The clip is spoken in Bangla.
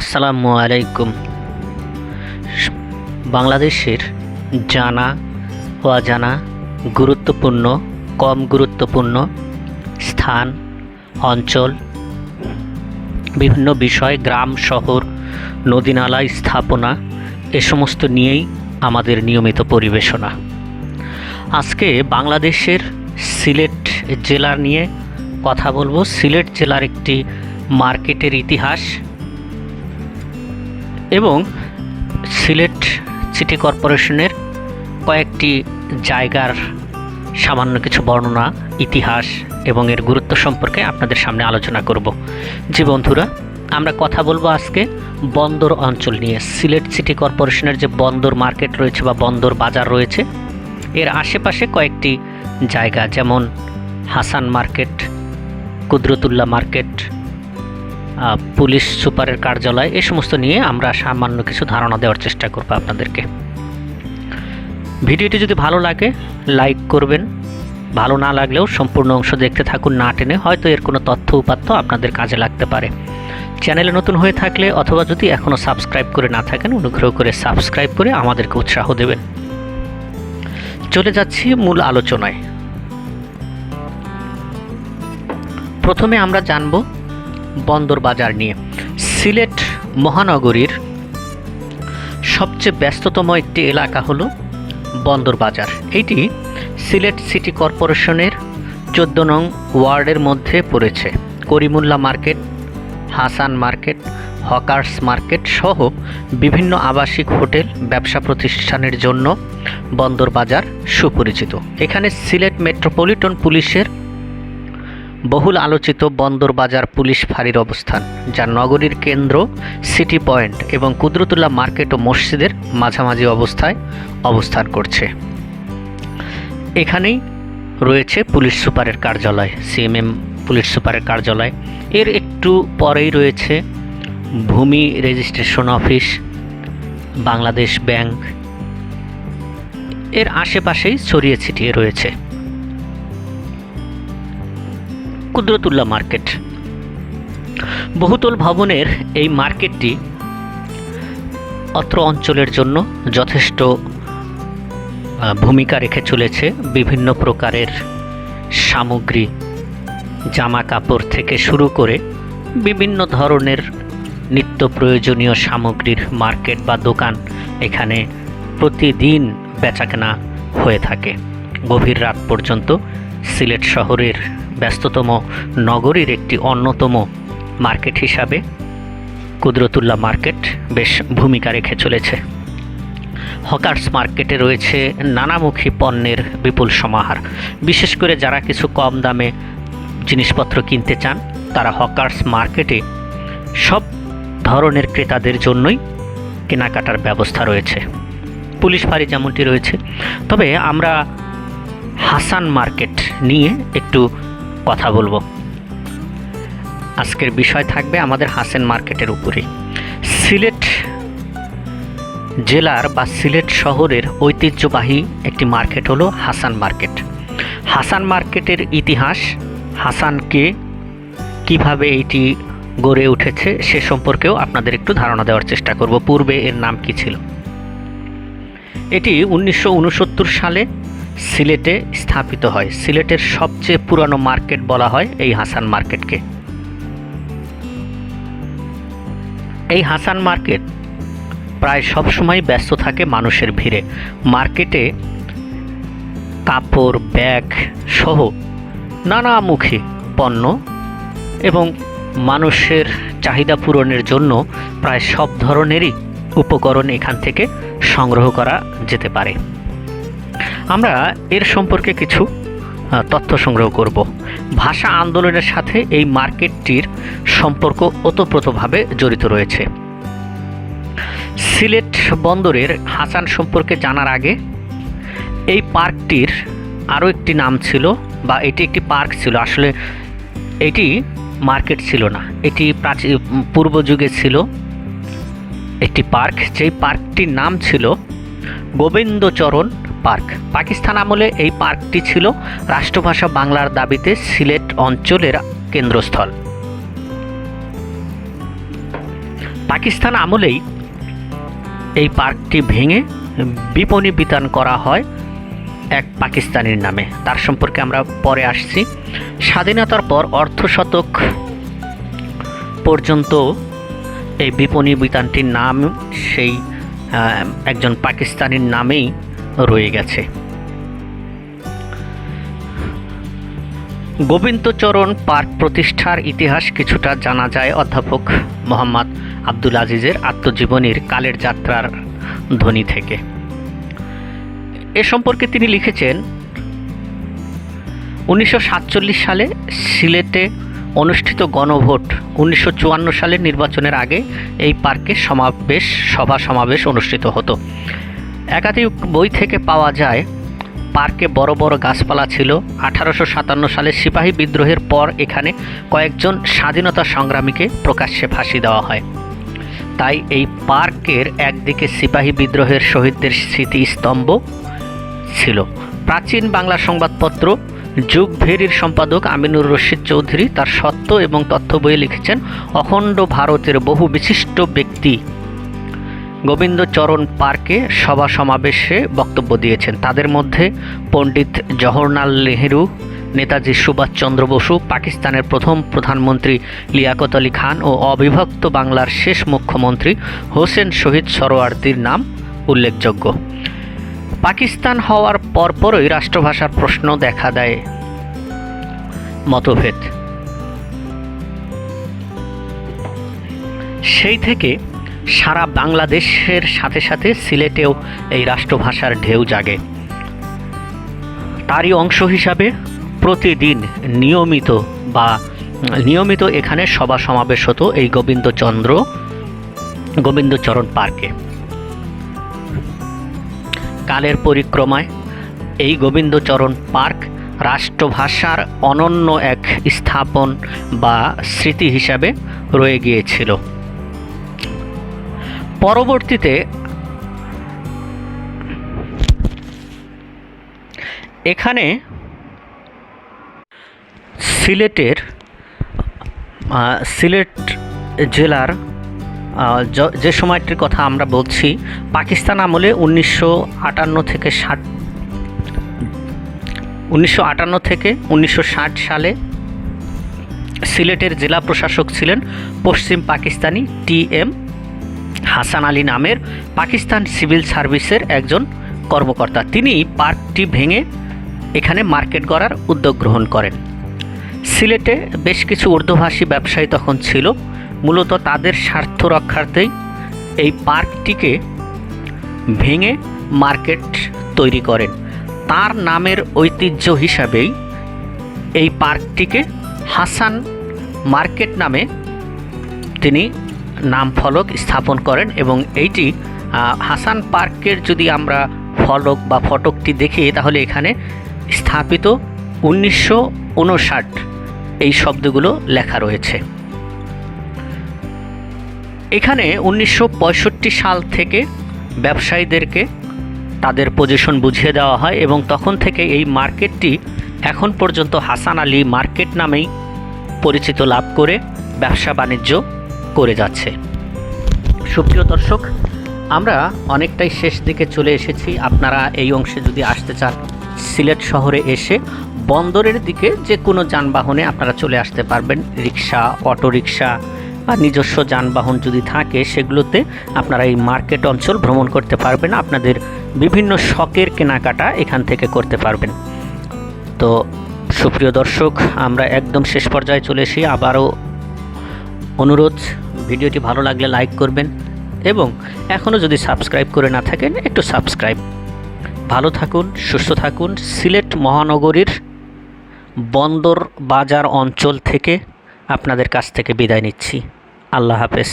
আসসালামু আলাইকুম। বাংলাদেশের জানা অজানা গুরুত্বপূর্ণ, কম গুরুত্বপূর্ণ স্থান, অঞ্চল, বিভিন্ন বিষয়, গ্রাম, শহর নদীনালা স্থাপনা, এ সমস্ত নিয়েই আমাদের নিয়মিত পরিবেশনা। আজকে বাংলাদেশের সিলেট জেলা নিয়ে কথা বলব। সিলেট জেলার একটি মার্কেটের ইতিহাস এবং সিলেট সিটি কর্পোরেশনের কয়েকটি জায়গার সামান্য কিছু বর্ণনা, ইতিহাস এবং এর গুরুত্ব সম্পর্কে আপনাদের সামনে আলোচনা করব। যে বন্ধুরা, আমরা কথা বলব আজকে বন্দর অঞ্চল নিয়ে। সিলেট সিটি কর্পোরেশনের যে বন্দর মার্কেট রয়েছে বা বন্দর বাজার রয়েছে, এর আশেপাশে কয়েকটি জায়গা যেমন Hasan market, Kudratullah market police সুপারের কার্যালয়, এ সমস্ত নিয়ে আমরা সামান্য কিছু ধারণা দেওয়ার চেষ্টা করব আপনাদেরকে। ভিডিওটি যদি ভালো লাগে, লাইক করবেন। ভালো না লাগলেও সম্পূর্ণ অংশ দেখতে থাকুন না টেনে, হয়তো এর কোনো তথ্য উপাত্ত আপনাদের কাজে লাগতে পারে। চ্যানেলে নতুন হয়ে থাকলে অথবা যদি এখনও সাবস্ক্রাইব করে না থাকেন, অনুগ্রহ করে সাবস্ক্রাইব করে আমাদেরকে উৎসাহ দেবেন। চলে যাচ্ছি মূল আলোচনায়। প্রথমে আমরা জানব বন্দর বাজার নিয়ে। সিলেট মহানগরীর সবচেয়ে ব্যস্ততম একটি এলাকা হলো বন্দর বাজার এটি সিলেট সিটি কর্পোরেশনের চোদ্দ নং ওয়ার্ডের মধ্যে পড়েছে। Karimullah market, Hasan market, hawkers market সহ বিভিন্ন আবাসিক হোটেল ব্যবসা প্রতিষ্ঠানের জন্য বন্দর বাজার সুপরিচিত। এখানে সিলেট মেট্রোপলিটন পুলিশের বহুল আলোচিত বন্দর বাজার পুলিশ ফাঁড়ির অবস্থান যা নগরীর কেন্দ্র, সিটি পয়েন্ট এবং কুদরতুল্লাহ মার্কেট ও মসজিদের মাঝামাঝি অবস্থায় অবস্থান করছে। এখানেই রয়েছে পুলিশ সুপারের কার্যালয়, সিএমএম পুলিশ সুপারের কার্যালয়। এর একটু পরেই রয়েছে ভূমি রেজিস্ট্রেশন অফিস, বাংলাদেশ ব্যাংক। এর আশেপাশেই ছড়িয়ে ছিটিয়ে রয়েছে। কুদরতুল্লাহ মার্কেট। বহুতল ভবনের এই মার্কেটটি অত্র অঞ্চলের জন্য যথেষ্ট ভূমিকা রেখে চলেছে বিভিন্ন প্রকারের সামগ্রী জামা কাপড় থেকে শুরু করে বিভিন্ন ধরনের নিত্য প্রয়োজনীয় সামগ্রীর মার্কেট বা দোকান এখানে প্রতিদিন বেচাকেনা হয়ে থাকে। গভীর রাত পর্যন্ত সিলেট শহরের ব্যস্ততম নগরীর একটি অন্যতম মার্কেট হিসাবে কুদরতুল্লাহ মার্কেট বেশ ভূমিকা রেখে চলেছে। হকার্স মার্কেটে রয়েছে নানামুখী পণ্যের বিপুল সমাহার। বিশেষ করে যারা কিছু কম দামে জিনিসপত্র কিনতে চান, তারা হকার্স মার্কেটে সব ধরনের ক্রেতাদের জন্যই কেনাকাটার ব্যবস্থা রয়েছে। পুলিশ ফাঁড়ি যেমনটি রয়েছে। তবে আমরা হাসান মার্কেট নিয়ে একটু কথা বলব। আজকের বিষয় থাকবে আমাদের হাসান মার্কেটের উপরে। সিলেট জেলার বা সিলেট শহরের ঐতিহ্যবাহী একটি মার্কেট হলো হাসান মার্কেট। হাসান মার্কেটের ইতিহাস হাসানকে কীভাবে এটি গড়ে উঠেছে সে সম্পর্কেও আপনাদের একটু ধারণা দেওয়ার চেষ্টা করব। পূর্বে এর নাম কি ছিল? এটি উনিশশো উনসত্তর সালে সিলেটে স্থাপিত হয়। সিলেটের সবচেয়ে পুরানো মার্কেট বলা হয় এই হাসান মার্কেটকে। এই হাসান মার্কেট প্রায় সবসময় ব্যস্ত থাকে মানুষের ভিড়ে। মার্কেটে কাপড়, ব্যাগ সহ নানামুখী পণ্য এবং মানুষের চাহিদা পূরণের জন্য প্রায় সব ধরনেরই উপকরণ এখান থেকে সংগ্রহ করা যেতে পারে। আমরা এর সম্পর্কে কিছু তথ্য সংগ্রহ করব। ভাষা আন্দোলনের সাথে এই মার্কেটটির সম্পর্ক ওতপ্রোতভাবে জড়িত রয়েছে। সিলেট বন্দরের হাসান সম্পর্কে জানার আগে, এই পার্কটির আরও একটি নাম ছিল, বা এটি একটি পার্ক ছিল। আসলে এটি মার্কেট ছিল না, এটি প্রাচীন পূর্ব যুগে ছিল একটি পার্ক। যেই পার্কটির নাম ছিল গোবিন্দচরণ পার্ক। পাকিস্তান আমলে এই পার্কটি ছিল রাষ্ট্রভাষা বাংলার দাবিতে সিলেট অঞ্চলের কেন্দ্রস্থল। পাকিস্তান আমলেই এই পার্কটি ভেঙে বিপণী বিতান করা হয় এক পাকিস্তানির নামে। তার সম্পর্কে আমরা পরে আসছি। স্বাধীনতার পর অর্ধশতক পর্যন্ত এই বিপণী বিতানটির নাম সেই একজন পাকিস্তানির নামেই রয়ে গেছে। গোবিন্দচরণ পার্ক প্রতিষ্ঠার ইতিহাস কিছুটা জানা যায়, অধ্যাপক মোহাম্মদ আব্দুল আজিজের আত্মজীবনীর কালের যাত্রার ধ্বনি থেকে। এ সম্পর্কে তিনি লিখেছেন, উনিশশো সাতচল্লিশ সালে সিলেটে অনুষ্ঠিত গণভোট, উনিশশো চুয়ান্ন সালের নির্বাচনের আগে এই পার্কে সমাবেশ, সভা সমাবেশ অনুষ্ঠিত হতো। একাধিক বই থেকে পাওয়া যায়। পার্কে বড় বড় গাছপালা ছিল। আঠারোশো সাতান্ন সালে সিপাহী বিদ্রোহের পর এখানে কয়েকজন স্বাধীনতা সংগ্রামীকে প্রকাশ্যে ফাঁসি দেওয়া হয়। তাই এই পার্কের একদিকে সিপাহী বিদ্রোহের শহীদদের স্মৃতিস্তম্ভ ছিল। প্রাচীন বাংলা সংবাদপত্র, যুগভেরির সম্পাদক আমিনুর রশিদ চৌধুরী তার সত্য এবং তথ্য বইয়ে লিখেছেন, অখণ্ড ভারতের বহু বিশিষ্ট ব্যক্তি গোবিন্দচরণ পার্কে সভা সমাবেশে বক্তব্য দিয়েছেন। তাদের মধ্যে পণ্ডিত জওহরলাল নেহেরু, নেতাজি সুভাষচন্দ্র বসু, পাকিস্তানের প্রথম প্রধানমন্ত্রী লিয়াকত আলী খান ও অবিভক্ত বাংলার শেষ মুখ্যমন্ত্রী হোসেন শহীদ সরোয়ার্দির নাম উল্লেখযোগ্য। পাকিস্তান হওয়ার পরপরই রাষ্ট্রভাষার প্রশ্ন দেখা দেয় মতভেদ। সেই থেকে সারা বাংলাদেশের সাথে সাথে সিলেটেও এই রাষ্ট্রভাষার ঢেউ জাগে। তারই অংশ হিসাবে প্রতিদিন নিয়মিত বা নিয়মিত এখানে সভা সমাবেশ হতো এই গোবিন্দচন্দ্র, গোবিন্দচরণ পার্কে। কালের পরিক্রমায় এই গোবিন্দচরণ পার্ক রাষ্ট্রভাষার অনন্য এক স্থাপন বা স্মৃতি হিসাবে রয়ে গিয়েছিল। পরবর্তীতে এখানে সিলেটের সিলেট জেলার যে সময়টির কথা আমরা বলছি, পাকিস্তান আমলে উনিশশো আটান্ন থেকে ষাট, উনিশশো আটান্ন থেকে উনিশশো ষাট সালে সিলেটের জেলা প্রশাসক ছিলেন পশ্চিম পাকিস্তানি টি এম হাসান আলী নামের পাকিস্তান সিভিল সার্ভিসের একজন কর্মকর্তা। তিনি পার্কটি ভেঙে এখানে মার্কেট করার উদ্যোগ গ্রহণ করেন। সিলেটে বেশ কিছু উর্দুভাষী ব্যবসায়ী তখন ছিল। মূলত তাদের স্বার্থ রক্ষার্থেই এই পার্কটিকে ভেঙে মার্কেট তৈরি করেন। তার নামের ঐতিহ্য হিসাবেই এই পার্কটিকে হাসান মার্কেট নামে তিনি নাম ফলক স্থাপন করেন এবং এইটি হাসান পার্কের যদি আমরা ফলক বা ফটকটি দেখি, তাহলে এখানে স্থাপিত উনিশশো উনষাট এই শব্দগুলো লেখা রয়েছে। এখানে উনিশশো পঁয়ষট্টি সাল থেকে ব্যবসায়ীদেরকে তাদের পজিশন বুঝিয়ে দেওয়া হয় এবং তখন থেকে এই মার্কেটটি এখন পর্যন্ত হাসান আলী মার্কেট নামেই পরিচিত লাভ করে ব্যবসা বাণিজ্য করে যাচ্ছে। সুপ্রিয় দর্শক, আমরা অনেকটাই শেষ দিকে চলে এসেছি। আপনারা এই অংশে যদি আসতে চান, সিলেট শহরে এসে বন্দরের দিকে যে কোনো যানবাহনে আপনারা চলে আসতে পারবেন। রিক্সা অটো রিক্সা বা নিজস্ব যানবাহন যদি থাকে, সেগুলোতে আপনারা এই মার্কেট অঞ্চল ভ্রমণ করতে পারবেন। আপনাদের বিভিন্ন শখের কেনাকাটা এখান থেকে করতে পারবেন। তো সুপ্রিয় দর্শক, আমরা একদম শেষ পর্যায়ে চলে এসে আবারও অনুরোধ ভিডিওটি ভালো লাগলে লাইক করবেন এবং এখনও যদি সাবস্ক্রাইব করে না থাকেন, একটু সাবস্ক্রাইব। ভালো থাকুন, সুস্থ থাকুন। সিলেট মহানগরীর বন্দর বাজার অঞ্চল থেকে আপনাদের কাছ থেকে বিদায় নিচ্ছি। আল্লাহ হাফেজ।